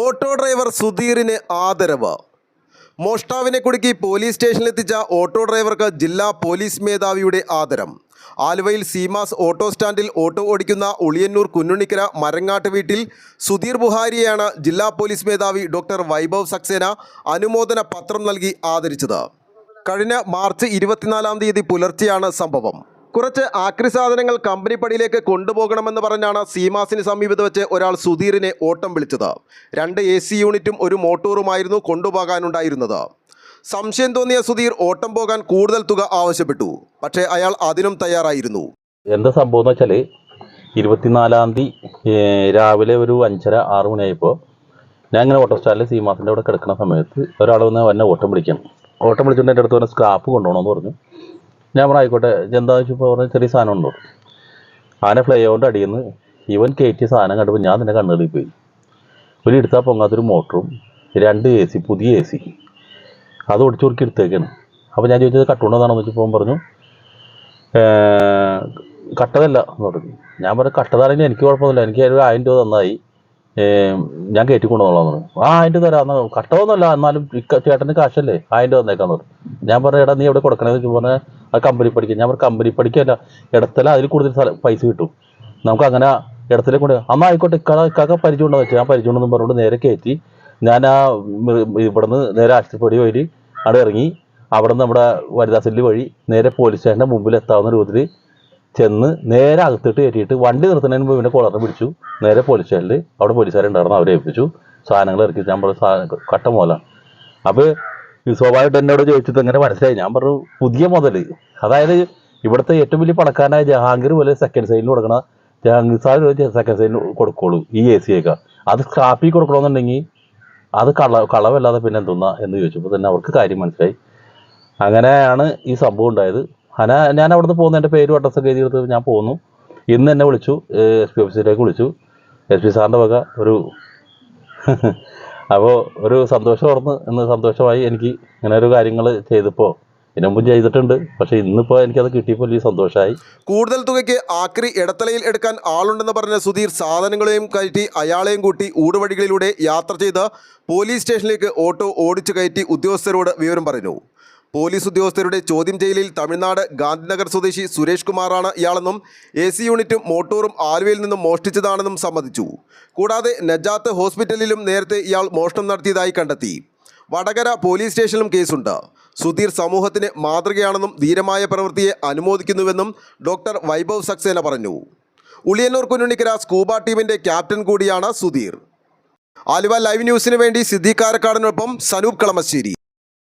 Auto driver സുധീറിന് ആദരവ്. മോഷ്ടാവിനെ കുടുക്കി police സ്റ്റേഷനിലെത്തിച്ച auto ഡ്രൈവർക്ക് ജില്ലാ പോലീസ് മേധാവിയുടെ ആദരം. ആലുവയിൽ സീമാസ് ഓട്ടോ സ്റ്റാൻഡിൽ ഓട്ടോ ഓടിക്കുന്ന ഉളിയന്നൂർ കുന്നുണിക്കര മരങ്ങാട്ട് വീട്ടിൽ സുധീർ ബുഹാരിയെയാണ് ജില്ലാ പോലീസ് മേധാവി ഡോക്ടർ വൈഭവ് സക്സേന അനുമോദന പത്രം നൽകി ആദരിച്ചത്. കഴിഞ്ഞ മാർച്ച് ഇരുപത്തിനാലാം തീയതി പുലർച്ചെയാണ് സംഭവം. കുറച്ച് ആക്രി സാധനങ്ങൾ കമ്പനി പടിയിലേക്ക് കൊണ്ടുപോകണമെന്ന് പറഞ്ഞാണ് സീമാസിന് സമീപത്ത് വെച്ച് ഒരാൾ സുധീറിനെ ഓട്ടം വിളിച്ചത്. രണ്ട് എ സി യൂണിറ്റും ഒരു മോട്ടോറുമായിരുന്നു കൊണ്ടുപോകാനുണ്ടായിരുന്നത്. സംശയം തോന്നിയ സുധീർ ഓട്ടം പോകാൻ കൂടുതൽ തുക ആവശ്യപ്പെട്ടു. പക്ഷേ അയാൾ അതിനും തയ്യാറായിരുന്നു. എന്താ സംഭവം എന്ന് വെച്ചാൽ ഇരുപത്തിനാലാം തീയതി രാവിലെ ഒരു അഞ്ചര ആറ് മണിയായപ്പോൾ ഞാൻ ഇങ്ങനെ ഓട്ടോ സ്റ്റാൻഡിൽ സീമാസിന്റെ അവിടെ കിടക്കുന്ന സമയത്ത് ഒരാൾ വന്ന് എന്നെ ഓട്ടം വിളിക്കണം. ഓട്ടം വിളിച്ചുകൊണ്ട് എന്റെ അടുത്ത് പറഞ്ഞ സ്ക്രാപ്പ് കൊണ്ടുപോകണമെന്ന് പറഞ്ഞു. ഞാൻ പറഞ്ഞു ആയിക്കോട്ടെ എന്താ വെച്ചപ്പോൾ പറഞ്ഞ ചെറിയ സാധനം ഉണ്ടോ ആന ഫ്ലൈ ഓവറിന്റെ അടിയിൽ നിന്ന് ഇവൻ കയറ്റിയ സാധനം കണ്ടപ്പോൾ ഞാൻ തന്നെ കണ്ണുകളിൽ പോയി. ഒരു എടുത്താൽ പൊങ്ങാത്തൊരു മോട്ടറും രണ്ട് എ സി പുതിയ എ സി അത് ഒടിച്ചു കൊടുക്കി എടുത്തേക്കാണ്. അപ്പോൾ ഞാൻ ചോദിച്ചത് കട്ടുകൊണ്ടതാണെന്ന് വെച്ചപ്പോൾ പറഞ്ഞു കട്ടതല്ല എന്ന് പറഞ്ഞു. ഞാൻ പറഞ്ഞു കട്ടതാണെങ്കിൽ എനിക്ക് കുഴപ്പമൊന്നുമില്ല. എനിക്ക് ഒരു ആയിരം രൂപ തന്നായി. ഞാൻ കയറ്റി കൊണ്ടുവന്നോളാം പറഞ്ഞു. ആ ആയിരം രൂപ തരാം. എന്നാ കട്ടതൊന്നുമല്ല. എന്നാലും ചേട്ടന് കാശല്ലേ? ആയിരം രൂപ തന്നേക്കാന്ന് പറഞ്ഞു. ഞാൻ പറഞ്ഞു എടാ നീ എവിടെ കൊടുക്കണേന്ന് വെച്ച് പറഞ്ഞാൽ ആ കമ്പനി പഠിക്കുക ഞാൻ പറഞ്ഞു കമ്പനി പഠിക്കല്ല. ഇടത്തല അതിൽ കൂടുതൽ പൈസ കിട്ടും. നമുക്ക് അങ്ങനെ ഇടത്തിലെ കൊണ്ട് അമ്മ ആയിക്കോട്ടെ ഇക്കാള ഇക്കാക്ക പരിചയം വെച്ചാൽ ഞാൻ പരിചയം ഉണ്ടെന്ന് പറഞ്ഞുകൊണ്ട് നേരെ കയറ്റി ഞാൻ ആ ഇവിടുന്ന് നേരെ ആശുപത്രി വഴി അവിടെ ഇറങ്ങി. അവിടെ നിന്ന് നമ്മുടെ വനിതാ സെല്ല് വഴി നേരെ പോലീസ് സ്റ്റേഷന്റെ മുമ്പിൽ എത്താവുന്ന രൂപത്തിൽ ചെന്ന് നേരെ അകത്തിട്ട് കയറ്റിയിട്ട് വണ്ടി നിർത്തുന്നതിന് മുമ്പ് പിന്നെ കൊളർന്ന് പിടിച്ചു. നേരെ പോലീസ് സ്റ്റേഷനിൽ അവിടെ പോലീസുകാരുണ്ടായിരുന്നു അവരെ ഏൽപ്പിച്ചു. സാധനങ്ങൾ ഇറക്കി. ഞാൻ പറഞ്ഞ സാധനം കട്ട മോലാണ് അപ്പോൾ സ്വാഭാവികമായിട്ട് എന്നോട് ചോദിച്ചത് എങ്ങനെ മനസ്സിലായി. ഞാൻ പറഞ്ഞു പുതിയ മുതൽ അതായത് ഇവിടുത്തെ ഏറ്റവും വലിയ പണക്കാരനായ ജഹാംഗീർ പോലെ സെക്കൻഡ് സൈഡിൽ കൊടുക്കണ ജഹാംഗീർ സാർ സെക്കൻഡ് സൈഡിൽ കൊടുക്കുള്ളൂ ഈ എ സി ഒക്കെ അത് സ്ക്രാപ്പി കൊടുക്കണമെന്നുണ്ടെങ്കിൽ അത് കള കളവല്ലാതെ പിന്നെ എന്തോന്നാ എന്ന് ചോദിച്ചപ്പോൾ തന്നെ അവർക്ക് കാര്യം മനസ്സിലായി. അങ്ങനെയാണ് ഈ സംഭവം ഉണ്ടായത്. അന ഞാൻ അവിടുന്ന് പോകുന്ന. എന്റെ പേരും അഡ്രസ്സൊക്കെ എഴുതി കൊടുത്ത് ഞാൻ പോന്നു ഇന്ന് എന്നെ വിളിച്ചു എസ് പി ഓഫീസിലേക്ക് വിളിച്ചു. എസ് പി സാറിന്റെ വക ഒരു അപ്പോൾ ഒരു സന്തോഷം ഓർന്ന് ഇന്ന് സന്തോഷമായി എനിക്ക് ഇങ്ങനെ ഒരു കാര്യങ്ങൾ ചെയ്തപ്പോൾ ഇതിനു ചെയ്തിട്ടുണ്ട്. പക്ഷേ ഇന്നിപ്പോൾ എനിക്കത് കിട്ടിയപ്പോൾ വലിയ സന്തോഷമായി കൂടുതൽ തുകയ്ക്ക് ആക്രി ഇടത്തലയിൽ എടുക്കാൻ ആളുണ്ടെന്ന് പറഞ്ഞ സുധീർ സാധനങ്ങളെയും കയറ്റി അയാളെയും കൂട്ടി ഊടുവഴികളിലൂടെ യാത്ര ചെയ്ത് പോലീസ് സ്റ്റേഷനിലേക്ക് ഓട്ടോ ഓടിച്ചു കയറ്റി ഉദ്യോഗസ്ഥരോട് വിവരം പറഞ്ഞു. പോലീസ് ഉദ്യോഗസ്ഥരുടെ ചോദ്യം ചെയ്യലിൽ തമിഴ്നാട് ഗാന്ധിനഗർ സ്വദേശി സുരേഷ് കുമാറാണ് ഇയാളെന്നും എ സി യൂണിറ്റും മോട്ടോറും ആലുവയിൽ നിന്നും മോഷ്ടിച്ചതാണെന്നും സമ്മതിച്ചു. കൂടാതെ നജാത്ത് ഹോസ്പിറ്റലിലും നേരത്തെ ഇയാൾ മോഷണം നടത്തിയതായി കണ്ടെത്തി. വടകര പോലീസ് സ്റ്റേഷനിലും കേസുണ്ട്. സുധീർ സമൂഹത്തിന് മാതൃകയാണെന്നും ധീരമായ പ്രവൃത്തിയെ അനുമോദിക്കുന്നുവെന്നും ഡോക്ടർ വൈഭവ് സക്സേന പറഞ്ഞു. ഉളിയന്നൂർ കുന്നുണിക്കര സ്കൂബ ടീമിന്റെ ക്യാപ്റ്റൻ കൂടിയാണ് സുധീർ. ആലുവ ലൈവ് ന്യൂസിന് വേണ്ടി സിദ്ദീഖ് കാരക്കാടിനൊപ്പം സനൂപ് കളമശ്ശേരി.